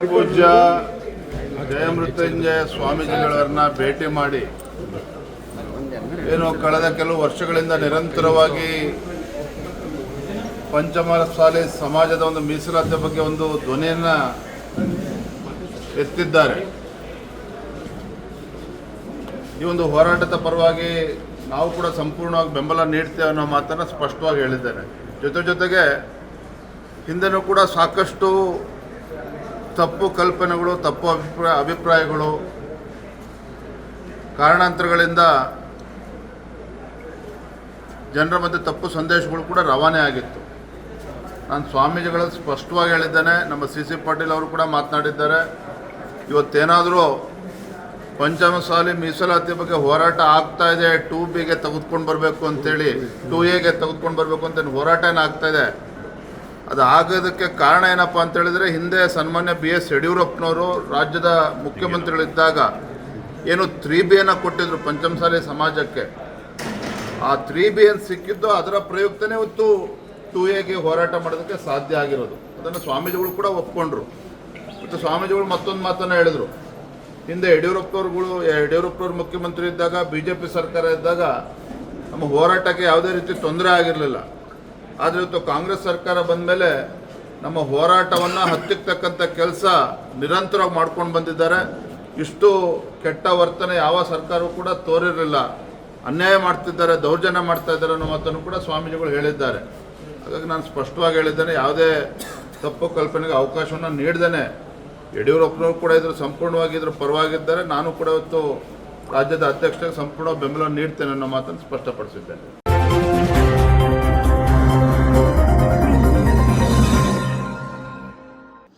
ಪೂಜ್ಯ ಜಯಮೃತ್ಯುಂಜಯ ಸ್ವಾಮೀಜಿಗಳನ್ನ ಭೇಟಿ ಮಾಡಿ ಏನು ಕಳೆದ ಕೆಲವು ವರ್ಷಗಳಿಂದ ನಿರಂತರವಾಗಿ ಪಂಚಮಸಾಲಿ ಸಮಾಜದ ಒಂದು ಮೀಸಲಾತಿ ಬಗ್ಗೆ ಒಂದು ಧ್ವನಿಯನ್ನ ಎತ್ತಿದ್ದಾರೆ. ಈ ಒಂದು ಹೋರಾಟದ ಪರವಾಗಿ ನಾವು ಕೂಡ ಸಂಪೂರ್ಣವಾಗಿ ಬೆಂಬಲ ನೀಡ್ತೇವೆ ಅನ್ನೋ ಮಾತನ್ನು ಸ್ಪಷ್ಟವಾಗಿ ಹೇಳಿದ್ದಾರೆ ಜೊತೆ ಜೊತೆಗೆ ಹಿಂದೆನೂ ಕೂಡ ಸಾಕಷ್ಟು ತಪ್ಪು ಕಲ್ಪನೆಗಳು, ತಪ್ಪು ಅಭಿಪ್ರಾಯ, ಅಭಿಪ್ರಾಯಗಳು, ಕಾರಣಾಂತರಗಳಿಂದ ಜನರ ಮಧ್ಯೆ ತಪ್ಪು ಸಂದೇಶಗಳು ಕೂಡ ರವಾನೆ ಆಗಿತ್ತು. ನಾನು ಸ್ವಾಮೀಜಿಗಳು ಸ್ಪಷ್ಟವಾಗಿ ಹೇಳಿದ್ದೇನೆ, ನಮ್ಮ ಸಿ ಸಿ ಪಾಟೀಲ್ ಅವರು ಕೂಡ ಮಾತನಾಡಿದ್ದಾರೆ. ಇವತ್ತೇನಾದರೂ ಪಂಚಮಸಾಲಿ ಮೀಸಲಾತಿ ಬಗ್ಗೆ ಹೋರಾಟ ಆಗ್ತಾ ಇದೆ, ಟೂ ಬಿಗೆ ತೆಗೆದುಕೊಂಡು ಬರಬೇಕು ಅಂತೇಳಿ, ಟೂ ಎಗೆ ತೆಗೆದುಕೊಂಡು ಬರಬೇಕು ಅಂತ ಹೋರಾಟ ಏನಾಗ್ತಾ ಇದೆ. ಅದು ಆಗೋದಕ್ಕೆ ಕಾರಣ ಏನಪ್ಪ ಅಂತ ಹೇಳಿದ್ರೆ, ಹಿಂದೆ ಸನ್ಮಾನ್ಯ ಬಿ ಎಸ್ ಯಡಿಯೂರಪ್ಪನವರು ರಾಜ್ಯದ ಮುಖ್ಯಮಂತ್ರಿಗಳಿದ್ದಾಗ ಏನು ತ್ರೀ ಎನ್ನ ಕೊಟ್ಟಿದ್ರು ಪಂಚಮಸಾಲಿ ಸಮಾಜಕ್ಕೆ. ಆ ತ್ರೀ ಬಿ ಏನು ಸಿಕ್ಕಿದ್ದು ಅದರ ಪ್ರಯುಕ್ತನೇ ಇವತ್ತು ಟೂ ಎಗೆ ಹೋರಾಟ ಮಾಡೋದಕ್ಕೆ ಸಾಧ್ಯ ಆಗಿರೋದು. ಅದನ್ನು ಸ್ವಾಮೀಜಿಗಳು ಕೂಡ ಒಪ್ಕೊಂಡ್ರು. ಮತ್ತು ಸ್ವಾಮೀಜಿಗಳು ಮತ್ತೊಂದು ಮಾತನ್ನು ಹೇಳಿದರು. ಹಿಂದೆ ಯಡಿಯೂರಪ್ಪನವ್ರುಗಳು, ಯಡಿಯೂರಪ್ಪನವ್ರು ಮುಖ್ಯಮಂತ್ರಿ ಇದ್ದಾಗ, ಬಿ ಜೆ ಪಿ ಸರ್ಕಾರ ಇದ್ದಾಗ ನಮ್ಮ ಹೋರಾಟಕ್ಕೆ ಯಾವುದೇ ರೀತಿ ತೊಂದರೆ ಆಗಿರಲಿಲ್ಲ. ಆದರೆ ಇವತ್ತು ಕಾಂಗ್ರೆಸ್ ಸರ್ಕಾರ ಬಂದ ಮೇಲೆ ನಮ್ಮ ಹೋರಾಟವನ್ನು ಹತ್ತಿಕ್ತಕ್ಕಂಥ ಕೆಲಸ ನಿರಂತರವಾಗಿ ಮಾಡ್ಕೊಂಡು ಬಂದಿದ್ದಾರೆ. ಇಷ್ಟು ಕೆಟ್ಟ ವರ್ತನೆ ಯಾವ ಸರ್ಕಾರವೂ ಕೂಡ ತೋರಿರಲಿಲ್ಲ. ಅನ್ಯಾಯ ಮಾಡ್ತಿದ್ದಾರೆ, ದೌರ್ಜನ್ಯ ಮಾಡ್ತಾ ಇದ್ದಾರೆ ಅನ್ನೋ ಮಾತನ್ನು ಕೂಡ ಸ್ವಾಮೀಜಿಗಳು ಹೇಳಿದ್ದಾರೆ. ಹಾಗಾಗಿ ನಾನು ಸ್ಪಷ್ಟವಾಗಿ ಹೇಳಿದ್ದೇನೆ, ಯಾವುದೇ ತಪ್ಪು ಕಲ್ಪನೆಗೆ ಅವಕಾಶವನ್ನು ನೀಡ್ದೇನೆ. ಯಡಿಯೂರಪ್ಪನವರು ಕೂಡ ಇದ್ರ ಸಂಪೂರ್ಣವಾಗಿ ಇದ್ರ ಪರವಾಗಿದ್ದಾರೆ. ನಾನು ಕೂಡ ಇವತ್ತು ರಾಜ್ಯದ ಅಧ್ಯಕ್ಷರಿಗೆ ಸಂಪೂರ್ಣ ಬೆಂಬಲ ನೀಡ್ತೇನೆ ಅನ್ನೋ ಮಾತನ್ನು ಸ್ಪಷ್ಟಪಡಿಸಿದ್ದೇನೆ.